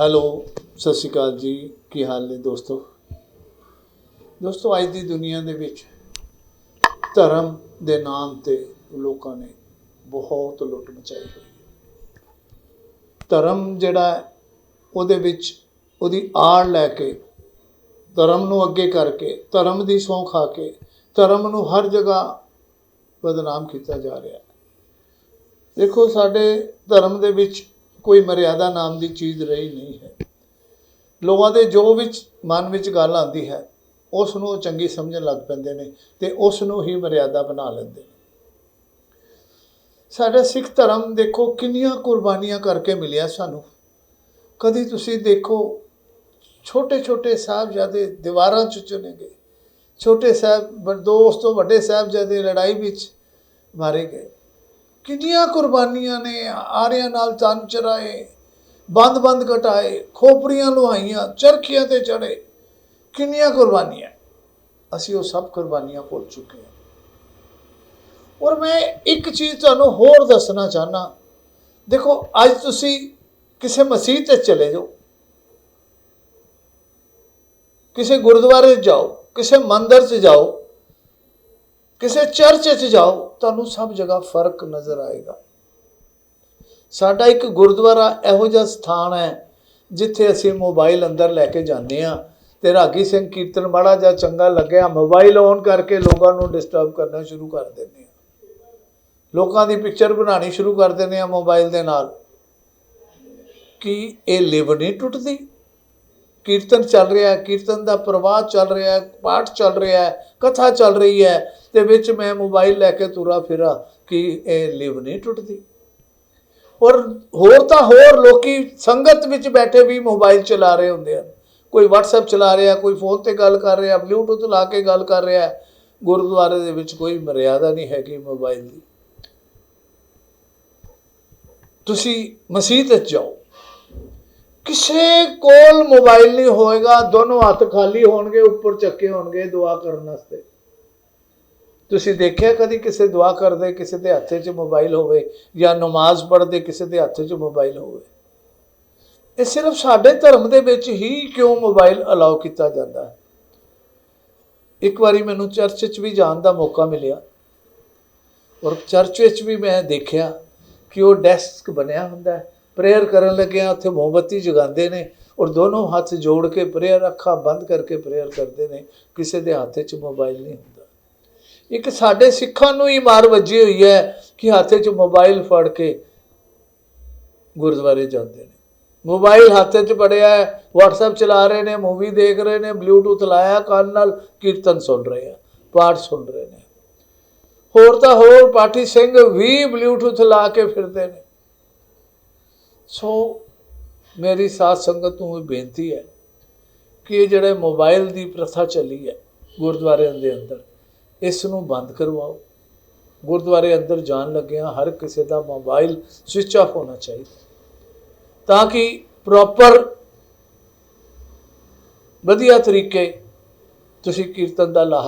Hello, ਸਤਿ ਸ਼੍ਰੀ ਅਕਾਲ ਜੀ। ਕੀ ਹਾਲ ਨੇ ਦੋਸਤੋ? ਦੋਸਤੋ, ਅੱਜ ਦੀ ਦੁਨੀਆ ਦੇ ਵਿੱਚ ਧਰਮ ਦੇ ਨਾਮ ਤੇ ਲੋਕਾਂ ਨੇ ਬਹੁਤ ਲੁੱਟ ਮਚਾਈ ਹੋਈ ਹੈ। ਧਰਮ ਜਿਹੜਾ ਉਹਦੇ ਵਿੱਚ ਉਹਦੀ ਆੜ ਲੈ ਕੇ, ਧਰਮ ਨੂੰ ਅੱਗੇ ਕਰਕੇ, ਧਰਮ ਦੀ ਸੌਂ ਖਾ ਕੇ, ਧਰਮ ਨੂੰ ਹਰ ਜਗ੍ਹਾ ਬਦਨਾਮ ਕੀਤਾ ਜਾ ਰਿਹਾ ਹੈ। ਦੇਖੋ, ਸਾਡੇ ਧਰਮ ਦੇ ਵਿੱਚ ਕੋਈ ਮਰਿਆਦਾ ਨਾਮ ਦੀ ਚੀਜ਼ ਰਹੀ ਨਹੀਂ ਹੈ। ਲੋਕਾਂ ਦੇ ਜੋ ਵਿੱਚ ਮਨ ਵਿੱਚ ਗੱਲ ਆਉਂਦੀ ਹੈ ਉਸ ਨੂੰ ਉਹ ਚੰਗੀ ਸਮਝਣ ਲੱਗ ਪੈਂਦੇ ਨੇ ਤੇ ਉਸ ਨੂੰ ਹੀ ਮਰਿਆਦਾ ਬਣਾ ਲੈਂਦੇ ਨੇ। ਸਾਡਾ ਸਿੱਖ ਧਰਮ ਦੇਖੋ ਕਿੰਨੀਆਂ ਕੁਰਬਾਨੀਆਂ ਕਰਕੇ ਮਿਲਿਆ ਸਾਨੂੰ। ਕਦੀ ਤੁਸੀਂ ਦੇਖੋ ਛੋਟੇ ਛੋਟੇ ਸਾਹਿਬਜ਼ਾਦੇ ਦੀਵਾਰਾਂ 'ਚ ਚੁਣੇ ਗਏ ਛੋਟੇ ਸਾਹਿਬ ਦੋ ਉਸ ਤੋਂ ਵੱਡੇ ਸਾਹਿਬਜ਼ਾਦੇ ਲੜਾਈ ਵਿੱਚ ਮਾਰੇ ਗਏ। ਕਿੰਨੀਆਂ ਕੁਰਬਾਨੀਆਂ ਨੇ, ਆਰਿਆਂ ਨਾਲ ਤਨ ਚਰਾਏ ਬੰਦ ਬੰਦ ਕਟਾਏ, ਖੋਪੜੀਆਂ ਲੁਹਾਈਆਂ, ਚਰਖੀਆਂ ਤੇ ਚੜੇ। ਕਿੰਨੀਆਂ ਕੁਰਬਾਨੀਆਂ। ਅਸੀਂ ਉਹ ਸਭ ਕੁਰਬਾਨੀਆਂ ਭੁੱਲ ਚੁੱਕੇ ਹਾਂ। ਔਰ ਮੈਂ ਇੱਕ ਚੀਜ਼ ਤੁਹਾਨੂੰ ਹੋਰ ਦੱਸਣਾ ਚਾਹਨਾ ਦੇਖੋ, ਅੱਜ ਤੁਸੀਂ ਕਿਸੇ ਮਸਜਿਦ ਤੇ ਚਲੇ ਜਾਓ। ਕਿਸੇ ਗੁਰਦੁਆਰੇ 'ਚ ਜਾਓ, ਕਿਸੇ ਮੰਦਰ 'ਚ ਜਾਓ। ਕਿਸੇ ਚਰਚ 'ਚ ਜਾਓ, ਤੁਹਾਨੂੰ ਸਭ ਜਗ੍ਹਾ ਫ਼ਰਕ ਨਜ਼ਰ ਆਏਗਾ। ਸਾਡਾ ਇੱਕ ਗੁਰਦੁਆਰਾ ਇਹੋ ਜਿਹਾ ਸਥਾਨ ਹੈ, ਜਿੱਥੇ ਅਸੀਂ ਮੋਬਾਈਲ ਅੰਦਰ ਲੈ ਕੇ ਜਾਂਦੇ ਆ ਤੇ ਰਾਗੀ ਸਿੰਘ ਕੀਰਤਨ ਮਾੜਾ ਜਿਹਾ ਚੰਗਾ ਲੱਗਿਆ, ਮੋਬਾਈਲ ਔਨ ਕਰਕੇ ਲੋਕਾਂ ਨੂੰ ਡਿਸਟਰਬ ਕਰਨਾ ਸ਼ੁਰੂ ਕਰ ਦਿੰਦੇ ਆ ਲੋਕਾਂ ਦੀ ਪਿਕਚਰ ਬਣਾਉਣੀ ਸ਼ੁਰੂ ਕਰ ਦਿੰਦੇ ਆ ਮੋਬਾਈਲ ਦੇ ਨਾਲ। ਕਿ ਇਹ ਲਿਵ ਨਹੀਂ ਟੁੱਟਦੀ? ਕੀਰਤਨ ਚੱਲ ਰਿਹਾ ਹੈ, ਕੀਰਤਨ ਦਾ ਪ੍ਰਵਾਹ ਚੱਲ ਰਿਹਾ ਹੈ, ਪਾਠ ਚੱਲ ਰਿਹਾ ਹੈ, ਕਥਾ ਚੱਲ ਰਹੀ ਹੈ, ਤੇ ਵਿੱਚ ਮੈਂ ਮੋਬਾਈਲ ਲੈ ਕੇ ਤੁਰਾ ਫਿਰਾਂ ਕਿ ਇਹ ਲਿਵ ਨਹੀਂ ਟੁੱਟਦੀ। ਔਰ ਹੋਰ ਤਾਂ ਹੋਰ ਲੋਕੀ ਸੰਗਤ ਵਿੱਚ ਬੈਠੇ ਵੀ ਮੋਬਾਈਲ ਚਲਾ ਰਹੇ ਹੁੰਦੇ ਹਨ। ਕੋਈ WhatsApp ਚਲਾ ਰਿਹਾ, ਕੋਈ ਫੋਨ ਤੇ ਗੱਲ ਕਰ ਰਿਹਾ ਬਲੂਟੁੱਥ ਲਾ ਕੇ ਗੱਲ ਕਰ ਰਿਹਾ, ਗੁਰਦੁਆਰੇ ਦੇ ਵਿੱਚ ਕੋਈ ਮਰਿਆਦਾ ਨਹੀਂ ਹੈਗੀ ਮੋਬਾਈਲ ਦੀ। ਤੁਸੀਂ ਮਸਜਿਦ ਵਿੱਚ ਜਾਓ। ਕਿਸੇ ਕੋਲ ਮੋਬਾਈਲ ਨਹੀਂ ਹੋਏਗਾ, ਦੋਨੋਂ ਹੱਥ ਖਾਲੀ ਹੋਣਗੇ, ਉੱਪਰ ਚੱਕੇ ਹੋਣਗੇ ਦੁਆ ਕਰਨ ਵਾਸਤੇ। ਤੁਸੀਂ ਦੇਖਿਆ ਕਦੀ ਕਿਸੇ ਦੁਆ ਕਰਦੇ, ਕਿਸੇ ਦੇ ਹੱਥ 'ਚ ਮੋਬਾਈਲ ਹੋਵੇ ਜਾਂ ਨਮਾਜ਼ ਪੜ੍ਹਦੇ, ਕਿਸੇ ਦੇ ਹੱਥ 'ਚ ਮੋਬਾਈਲ ਹੋਵੇ? ਇਹ ਸਿਰਫ ਸਾਡੇ ਧਰਮ ਦੇ ਵਿੱਚ ਹੀ ਕਿਉਂ ਮੋਬਾਈਲ ਅਲਾਉ ਕੀਤਾ ਜਾਂਦਾ ਹੈ? ਇੱਕ ਵਾਰੀ ਮੈਨੂੰ ਚਰਚ 'ਚ ਵੀ ਜਾਣ ਦਾ ਮੌਕਾ ਮਿਲਿਆ ਔਰ ਚਰਚ ਵਿੱਚ ਵੀ ਮੈਂ ਦੇਖਿਆ ਕਿ ਉਹ ਡੈਸਕ ਬਣਿਆ ਹੁੰਦਾ ਹੈ। ਪ੍ਰੇਅਰ ਕਰਨ ਲੱਗਿਆ ਉੱਥੇ ਮੋਮਬੱਤੀ ਜਗਾਉਂਦੇ ਨੇ ਔਰ ਦੋਨੋਂ ਹੱਥ ਜੋੜ ਕੇ ਪ੍ਰੇਅਰ ਅੱਖਾਂ ਬੰਦ ਕਰਕੇ ਪ੍ਰੇਅਰ ਕਰਦੇ ਨੇ, ਕਿਸੇ ਦੇ ਹੱਥ 'ਚ ਮੋਬਾਈਲ ਨਹੀਂ ਹੁੰਦਾ। ਇੱਕ ਸਾਡੇ ਸਿੱਖਾਂ ਨੂੰ ਹੀ ਮਾਰ ਵੱਜੀ ਹੋਈ ਹੈ ਕਿ ਹੱਥ 'ਚ ਮੋਬਾਈਲ ਫੜ ਕੇ ਗੁਰਦੁਆਰੇ ਜਾਂਦੇ ਨੇ। ਮੋਬਾਈਲ ਹੱਥ 'ਚ ਪੜਿਆ ਹੈ, WhatsApp ਚਲਾ ਰਹੇ ਨੇ, ਮੂਵੀ ਦੇਖ ਰਹੇ ਨੇ ਬਲੂਟੁੱਥ ਲਾਇਆ, ਕੰਨ ਨਾਲ ਕੀਰਤਨ ਸੁਣ ਰਹੇ ਆ, ਪਾਠ ਸੁਣ ਰਹੇ ਨੇ। ਹੋਰ ਤਾਂ ਹੋਰ, ਪਾਠੀ ਸਿੰਘ ਵੀ ਬਲੂਟੁੱਥ ਲਾ ਕੇ ਫਿਰਦੇ ਨੇ। ਸੋ ਮੇਰੀ ਸਾਧ ਸੰਗਤ ਨੂੰ ਇਹ ਬੇਨਤੀ ਹੈ ਕਿ ਇਹ ਜਿਹੜੇ ਮੋਬਾਈਲ ਦੀ ਪ੍ਰਥਾ ਚੱਲੀ ਹੈ ਗੁਰਦੁਆਰਿਆਂ ਦੇ ਅੰਦਰ, ਇਸ ਨੂੰ ਬੰਦ ਕਰਵਾਓ। ਗੁਰਦੁਆਰੇ ਅੰਦਰ ਜਾਣ ਲੱਗਿਆਂ ਹਰ ਕਿਸੇ ਦਾ ਮੋਬਾਈਲ ਸਵਿਚ ਆਫ ਹੋਣਾ ਚਾਹੀਦਾ ਤਾਂ ਕਿ ਪ੍ਰੋਪਰ ਵਧੀਆ ਤਰੀਕੇ ਤੁਸੀਂ ਕੀਰਤਨ ਦਾ ਲਾਹਾ